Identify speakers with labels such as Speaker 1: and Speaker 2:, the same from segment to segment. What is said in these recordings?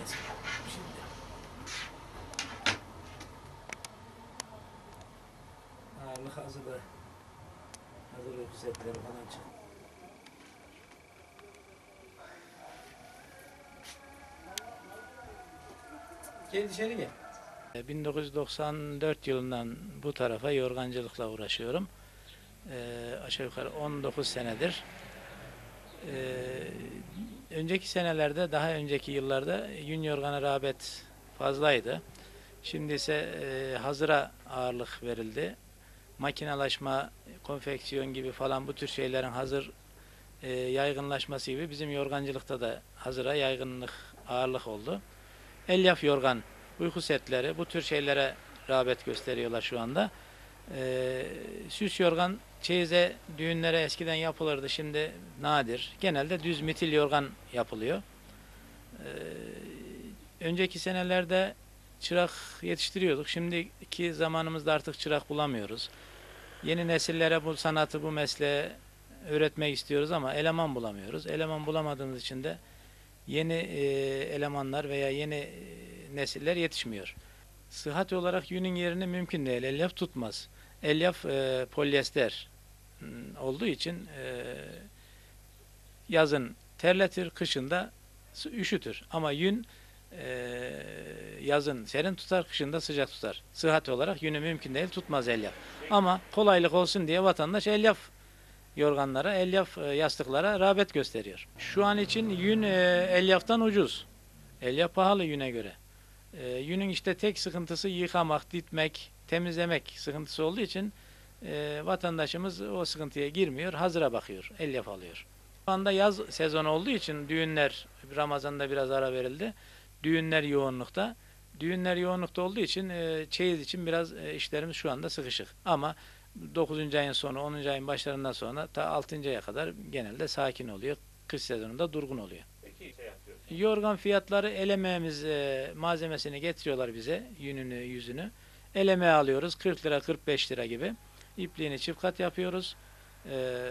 Speaker 1: makinesi şimdi. Ağırlık hazırda. Hazır uyku setleri falan çıktı. Gel dışarı gel. 1994 yılından bu tarafa yorgancılıkla uğraşıyorum. Ee, aşağı yukarı 19 senedir. Ee, önceki senelerde, daha önceki yıllarda yün yorgana rağbet fazlaydı. Şimdi ise e, hazıra ağırlık verildi. Makinalaşma, konfeksiyon gibi falan bu tür şeylerin hazır e, yaygınlaşması gibi bizim yorgancılıkta da hazıra yaygınlık, ağırlık oldu. Elyaf yorgan, uyku setleri bu tür şeylere rağbet gösteriyorlar şu anda. Ee, süs yorgan çeyize düğünlere eskiden yapılırdı şimdi nadir. Genelde düz mitil yorgan yapılıyor. Ee, önceki senelerde çırak yetiştiriyorduk. Şimdiki zamanımızda artık çırak bulamıyoruz. Yeni nesillere bu sanatı, bu mesleği öğretmek istiyoruz ama eleman bulamıyoruz. Eleman bulamadığımız için de yeni e, elemanlar veya yeni e, nesiller yetişmiyor. Sıhhat olarak yünün yerini mümkün değil. Elyaf tutmaz. Elyaf e, polyester mm, olduğu için e, yazın terletir, kışın da sı- üşütür. Ama yün e, yazın serin tutar, kışın da sıcak tutar. Sıhhat olarak yünü mümkün değil, tutmaz elyaf. Ama kolaylık olsun diye vatandaş elyaf yorganlara, elyaf e, yastıklara rağbet gösteriyor. Şu an için yün e, elyaftan ucuz. Elyaf pahalı yüne göre. E, yünün işte tek sıkıntısı yıkamak, ditmek, temizlemek sıkıntısı olduğu için e, vatandaşımız o sıkıntıya girmiyor, hazıra bakıyor, elyaf alıyor. Şu anda yaz sezonu olduğu için düğünler, Ramazan'da biraz ara verildi. Düğünler yoğunlukta. Düğünler yoğunlukta olduğu için e, çeyiz için biraz e, işlerimiz şu anda sıkışık. Ama 9. ayın sonu, 10. ayın başlarından sonra ta 6. aya kadar genelde sakin oluyor. Kış sezonunda durgun oluyor.
Speaker 2: Peki şey yapıyoruz.
Speaker 1: Yorgan fiyatları elemeğimiz e, malzemesini getiriyorlar bize, yününü, yüzünü. Elemeği alıyoruz 40 lira, 45 lira gibi. İpliğini çift kat yapıyoruz. E,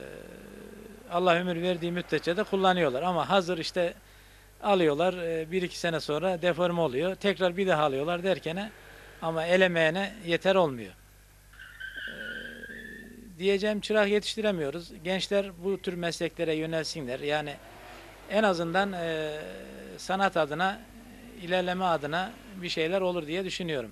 Speaker 1: Allah ömür verdiği müddetçe de kullanıyorlar. Ama hazır işte alıyorlar, e, bir iki sene sonra deforme oluyor. Tekrar bir daha alıyorlar derkene ama elemeğine yeter olmuyor. E, diyeceğim çırak yetiştiremiyoruz. Gençler bu tür mesleklere yönelsinler. Yani en azından e, sanat adına, ilerleme adına bir şeyler olur diye düşünüyorum.